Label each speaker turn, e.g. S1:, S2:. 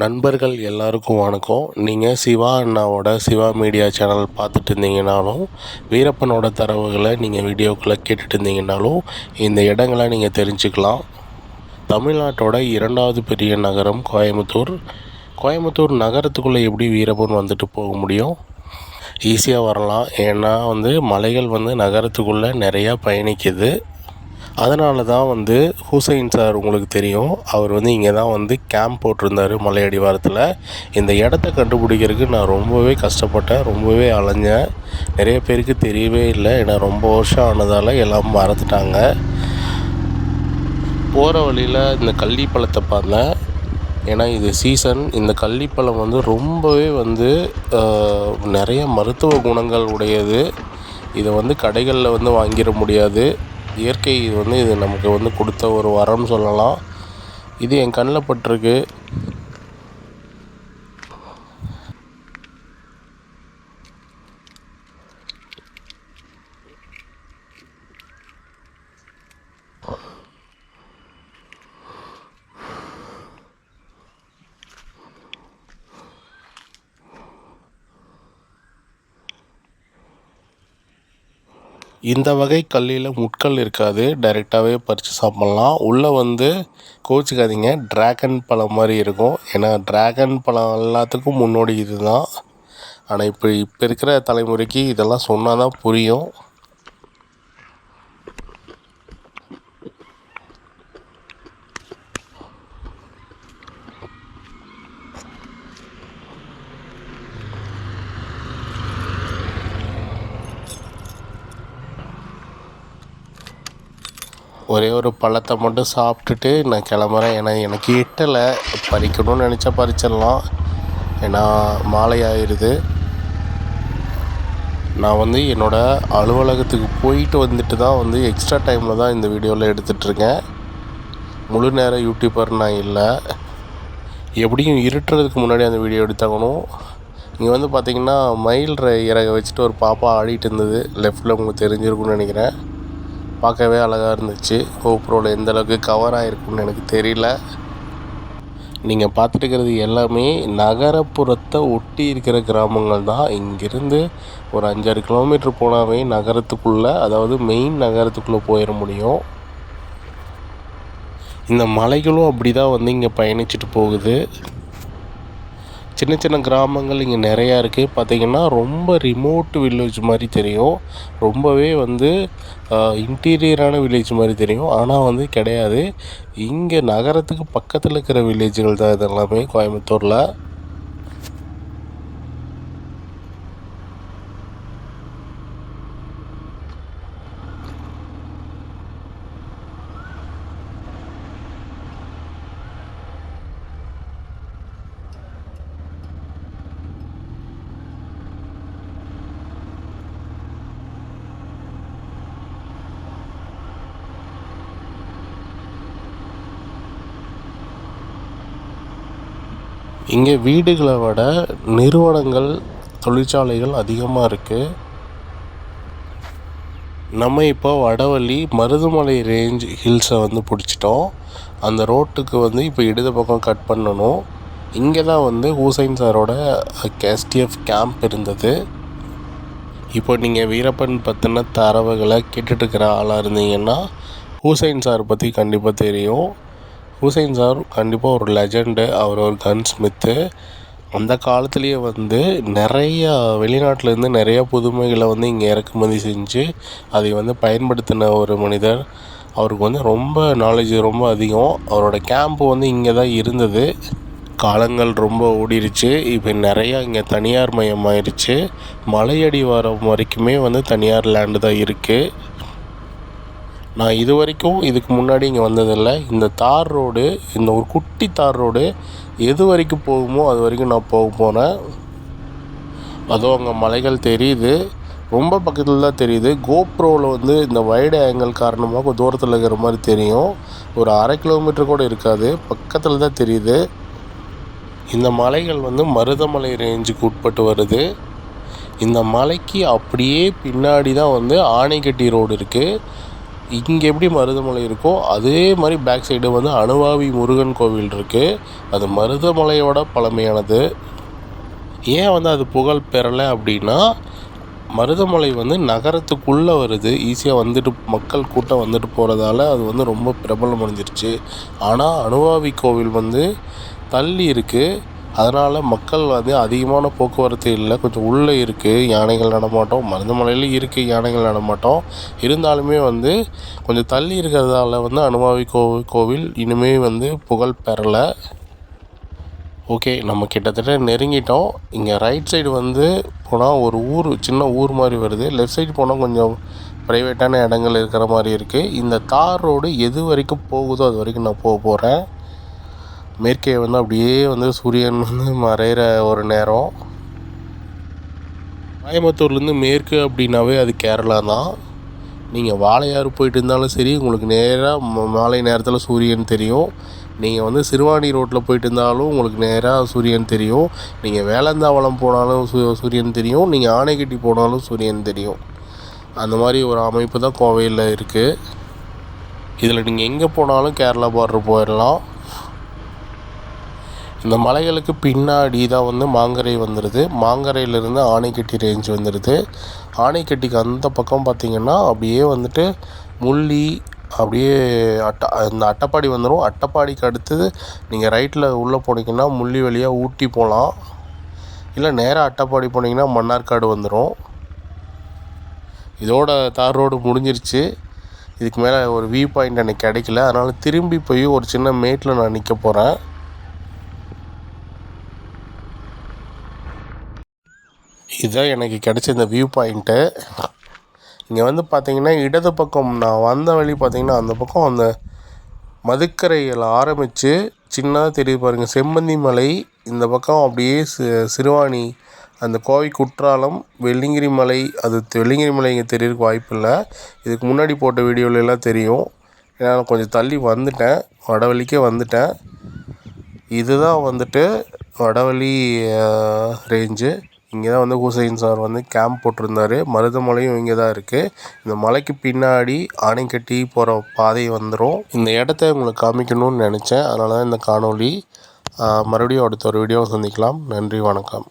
S1: நண்பர்கள் எல்லாருக்கும் வணக்கம். நீங்கள் சிவா அண்ணாவோட சிவா மீடியா சேனல் பார்த்துட்டு இருந்தீங்கனாலும் வீரப்பனோட தரவுகளை நீங்கள் வீடியோக்குள்ளே கேட்டுட்டு இருந்தீங்கனாலும் இந்த இடங்களை நீங்கள் தெரிஞ்சுக்கலாம். தமிழ்நாட்டோட இரண்டாவது பெரிய நகரம் கோயம்புத்தூர். கோயம்புத்தூர் நகரத்துக்குள்ளே எப்படி வீரப்பன் வந்துட்டு போக முடியும்? ஈஸியாக வரலாம். ஏன்னா வந்து மலைகள் வந்து நகரத்துக்குள்ளே நிறையா பயணிக்குது. அதனால தான் வந்து ஹுசைன் சார் உங்களுக்கு தெரியும். அவர் வந்து இங்கே தான் வந்து கேம்ப் போட்டிருந்தார் மலை அடிவாரத்தில் இந்த இடத்த கண்டுபிடிக்கிறதுக்கு நான் ரொம்பவே கஷ்டப்பட்டேன். ரொம்பவே அலைஞ்சேன். நிறைய பேருக்கு தெரியவே இல்லை. ஏன்னா ரொம்ப வருஷம் ஆனதால் எல்லாம் மறந்துட்டாங்க. போகிற வழியில் இந்த கள்ளிப்பழத்தை பார்த்தேன். ஏன்னா இது சீசன் இந்த கள்ளிப்பழம் வந்து ரொம்பவே வந்து நிறைய மருத்துவ குணங்கள் உடையது. இதை வந்து கடைகளில் வந்து வாங்கிட முடியாது. இயற்கை வந்து இது நமக்கு வந்து கொடுத்த ஒரு வரம்னு சொல்லலாம். இது என் கண்ணில் பட்டிருக்கு. இந்த வகை கல்லில் முட்கள் இருக்காது. டைரெக்டாகவே பறித்து சாப்பிட்லாம். உள்ளே வந்து கோச்சிக்காதீங்க ட்ராகன் பழம் மாதிரி இருக்கும். ஏன்னா ட்ராகன் பழம் எல்லாத்துக்கும் முன்னோடி இதுதான். ஆனால் இப்போ இப்போ இருக்கிற தலைமுறைக்கு இதெல்லாம் சொன்னால் தான் புரியும். ஒரே ஒரு பழத்தை மட்டும் சாப்பிட்டுட்டு நான் கிளம்புறேன். ஏன்னா எனக்கு எட்டலை பறிக்கணும்னு நினச்சா பறிச்சிடலாம். ஏன்னா மாலை ஆயிடுது நான் வந்து என்னோடய அலுவலகத்துக்கு போயிட்டு வந்துட்டு தான் வந்து எக்ஸ்ட்ரா டைமில் தான் இந்த வீடியோவில் எடுத்துகிட்ருக்கேன் முழு நேரம் யூடியூபர் நான் இல்லை. எப்படியும் இருட்டுறதுக்கு முன்னாடி அந்த வீடியோ எடுத்தாகணும். இங்கே வந்து பார்த்திங்கன்னா மயில் இறகை இறக வச்சுட்டு ஒரு பாப்பா ஆடிட்டு இருந்தது. லெஃப்டில் உங்களுக்கு தெரிஞ்சிருக்கும்னு நினைக்கிறேன். பார்க்கவே அழகாக இருந்துச்சு. கோப்ரோவில் எந்த அளவுக்கு கவர் ஆகிருக்குன்னு எனக்கு தெரியல. நீங்கள் பார்த்துட்டு இருக்கிறது எல்லாமே நகரப்புறத்தை ஒட்டி இருக்கிற கிராமங்கள் தான். இங்கேருந்து ஒரு அஞ்சாறு கிலோமீட்டர் போனாவே நகரத்துக்குள்ளே அதாவது மெயின் நகரத்துக்குள்ளே போயிட முடியும். இந்த மலைகளும் அப்படி தான் வந்து இங்கே பயணிச்சுட்டு போகுது. சின்ன சின்ன கிராமங்கள் இங்கே நிறையா இருக்குது பார்த்தீங்கன்னா ரொம்ப ரிமோட் வில்லேஜ் மாதிரி தெரியும். ரொம்பவே வந்து இன்டீரியரான வில்லேஜ் மாதிரி தெரியும். ஆனால் வந்து கிடையாது. இங்கே நகரத்துக்கு பக்கத்தில் இருக்கிற வில்லேஜுகள் தான் இது எல்லாமே கோயம்புத்தூரில். இங்கே வீடுகளை விட நிறுவனங்கள் தொழிற்சாலைகள் அதிகமாக இருக்குது நம்ம இப்போ வடவள்ளி மருதுமலை ரேஞ்ச் ஹில்ஸை வந்து பிடிச்சிட்டோம். அந்த ரோட்டுக்கு வந்து இப்போ இடது பக்கம் கட் பண்ணணும். இங்கே தான் வந்து ஹூசைன் சாரோட கேஸ்டிஎஃப் கேம்ப் இருந்தது. இப்போ நீங்கள் வீரப்பன் பற்றின தரவுகளை கேட்டுட்ருக்கிற ஆளாக இருந்தீங்கன்னா ஹூசைன் சார் பற்றி கண்டிப்பாக தெரியும். ஹூசைன் சார் கண்டிப்பாக ஒரு லெஜெண்டு அவர் ஒரு கன் ஸ்மித்து அந்த காலத்துலேயே வந்து நிறையா வெளிநாட்டிலேருந்து நிறையா புதுமைகளை வந்து இங்கே இறக்குமதி செஞ்சு அதை வந்து பயன்படுத்தின ஒரு மனிதர். அவருக்கு வந்து ரொம்ப நாலேஜ் ரொம்ப அதிகம். அவரோட கேம்ப் வந்து இங்கே தான் இருந்தது. காலங்கள் ரொம்ப ஓடிருச்சு இப்போ நிறையா இங்கே தனியார் மயமாயிருச்சு. மலையடிவாரம் வரைக்குமே வந்து தனியார் லேண்டு தான் இருக்குது நான் இது வரைக்கும் இதுக்கு முன்னாடி இங்கே வந்ததில்லை. இந்த தார் ரோடு இந்த ஒரு குட்டி தார் ரோடு எது வரைக்கும் போகுமோ அது வரைக்கும் நான் போக போனேன் அதுவும் அங்கே மலைகள் தெரியுது. ரொம்ப பக்கத்தில் தான் தெரியுது. கோப்ரோவில் வந்து இந்த வைடு ஆங்கிள் காரணமாக தூரத்தில் இருக்கிற மாதிரி தெரியும். ஒரு அரை கிலோமீட்டர் கூட இருக்காது. பக்கத்தில் தான் தெரியுது. இந்த மலைகள் வந்து மருதமலை ரேஞ்சுக்கு உட்பட்டு வருது. இந்த மலைக்கு அப்படியே பின்னாடி தான் வந்து ஆனைக்கட்டி ரோடு இருக்குது இங்கே எப்படி மருதமலை இருக்கோ அதே மாதிரி பேக் சைடு வந்து அணுவாவி முருகன் கோவில் இருக்குது அது மருதமலையோட பழமையானது. ஏன் வந்து அது புகழ் பெறலை அப்படின்னா மருதமலை வந்து நகரத்துக்குள்ளே வருது. ஈஸியாக வந்துட்டு மக்கள் கூட்டம் வந்துட்டு போகிறதால அது வந்து ரொம்ப பிரபலம் அடைஞ்சிருச்சு. ஆனால் அணுவாவி கோவில் வந்து தள்ளி இருக்குது அதனால் மக்கள் வந்து அதிகமான போக்குவரத்து இல்லை. கொஞ்சம் உள்ளே இருக்குது யானைகள் நடமாட்டம் மருதமலையில் இருக்குது யானைகள் நடமாட்டம் இருந்தாலுமே வந்து கொஞ்சம் தள்ளி இருக்கிறதால வந்து அனுமாவி கோ கோவில் இனிமேல் வந்து புகழ் பெறலை. ஓகே நம்ம கிட்டத்தட்ட நெருங்கிட்டோம். இங்கே ரைட் சைடு வந்து போனால் ஒரு ஊர் சின்ன ஊர் மாதிரி வருது. லெஃப்ட் சைடு போனால் கொஞ்சம் ப்ரைவேட்டான இடங்கள் இருக்கிற மாதிரி இருக்குது இந்த தார் ரோடு எது வரைக்கும் போகுதோ அது வரைக்கும் நான் போக போகிறேன் மேற்கே வந்து அப்படியே வந்து சூரியன் வந்து மறைகிற ஒரு நேரம். கோயம்புத்தூர்லேருந்து மேற்கு அப்படின்னாவே அது கேரளா தான். நீங்கள் வாழையாறு போயிட்டு இருந்தாலும் சரி உங்களுக்கு நேராக மாலை நேரத்தில் சூரியன் தெரியும். நீங்கள் வந்து சிறுவாணி ரோட்டில் போயிட்டு இருந்தாலும் உங்களுக்கு நேராக சூரியன் தெரியும். நீங்கள் வேலந்தாவளம் போனாலும் சூ சூரியன் தெரியும். நீங்கள் ஆனைக்கட்டி போனாலும் சூரியன் தெரியும். அந்த மாதிரி ஒரு அமைப்பு தான் கோவையில் இருக்குது இதில் நீங்கள் எங்கே போனாலும் கேரளா பார்டர் போயிடலாம் இந்த மலைகளுக்கு பின்னாடி தான் வந்து மாங்கரை வந்துடுது மாங்கரையிலேருந்து ஆனைக்கட்டி ரேஞ்ச் வந்துடுது ஆனைக்கட்டிக்கு அந்த பக்கம் பார்த்திங்கன்னா அப்படியே வந்துட்டு முள்ளி அப்படியே அட்ட இந்த அட்டப்பாடி வந்துடும் அட்டப்பாடிக்கு அடுத்தது நீங்கள் ரைட்டில் உள்ளே போனீங்கன்னா முள்ளி வழியாக ஊட்டி போகலாம் இல்லை நேராக அட்டப்பாடி போனீங்கன்னா மன்னார்காடு வந்துடும் இதோட தார் ரோடு முடிஞ்சிருச்சு. இதுக்கு மேலே ஒரு வியூ பாயிண்ட் எனக்கு கிடைக்கல. அதனால் திரும்பி போய் ஒரு சின்ன மேட்டில் நான் நிற்க போகிறேன் இதுதான் எனக்கு கிடச்ச இந்த வியூ பாயிண்ட்டு இங்கே வந்து பார்த்தீங்கன்னா இடது பக்கம் நான் வந்த வழி பார்த்தீங்கன்னா அந்த பக்கம் அந்த மதுக்கரையில் ஆரம்பித்து சின்னதாக தெரியுது பாருங்கள் செம்மந்தி மலை இந்த பக்கம் அப்படியே சி சிறுவாணி அந்த கோவை குற்றாலம் வெள்ளிங்கிரி மலை அது வெள்ளிங்கிரி மலை இங்கே தெரியறதுக்கு வாய்ப்பு இல்லை. இதுக்கு முன்னாடி போட்ட வீடியோலலாம் தெரியும். ஏன்னா நான் கொஞ்சம் தள்ளி வந்துட்டேன். வடவழிக்கே வந்துட்டேன். இதுதான் வந்துட்டு வடவழி ரேஞ்சு இங்கே தான் வந்து ஹுசைன் சார் வந்து கேம்ப் போட்டிருந்தாரு. மருதமலையும் இங்கே தான் இருக்குது இந்த மலைக்கு பின்னாடி ஆணைக்கட்டி போகிற பாதை வந்துடும் இந்த இடத்த உங்களுக்கு காமிக்கணும்னு நினச்சேன். அதனால தான் இந்த காணொளி. மறுபடியும் அடுத்த ஒரு வீடியோவை சந்திக்கலாம். நன்றி வணக்கம்.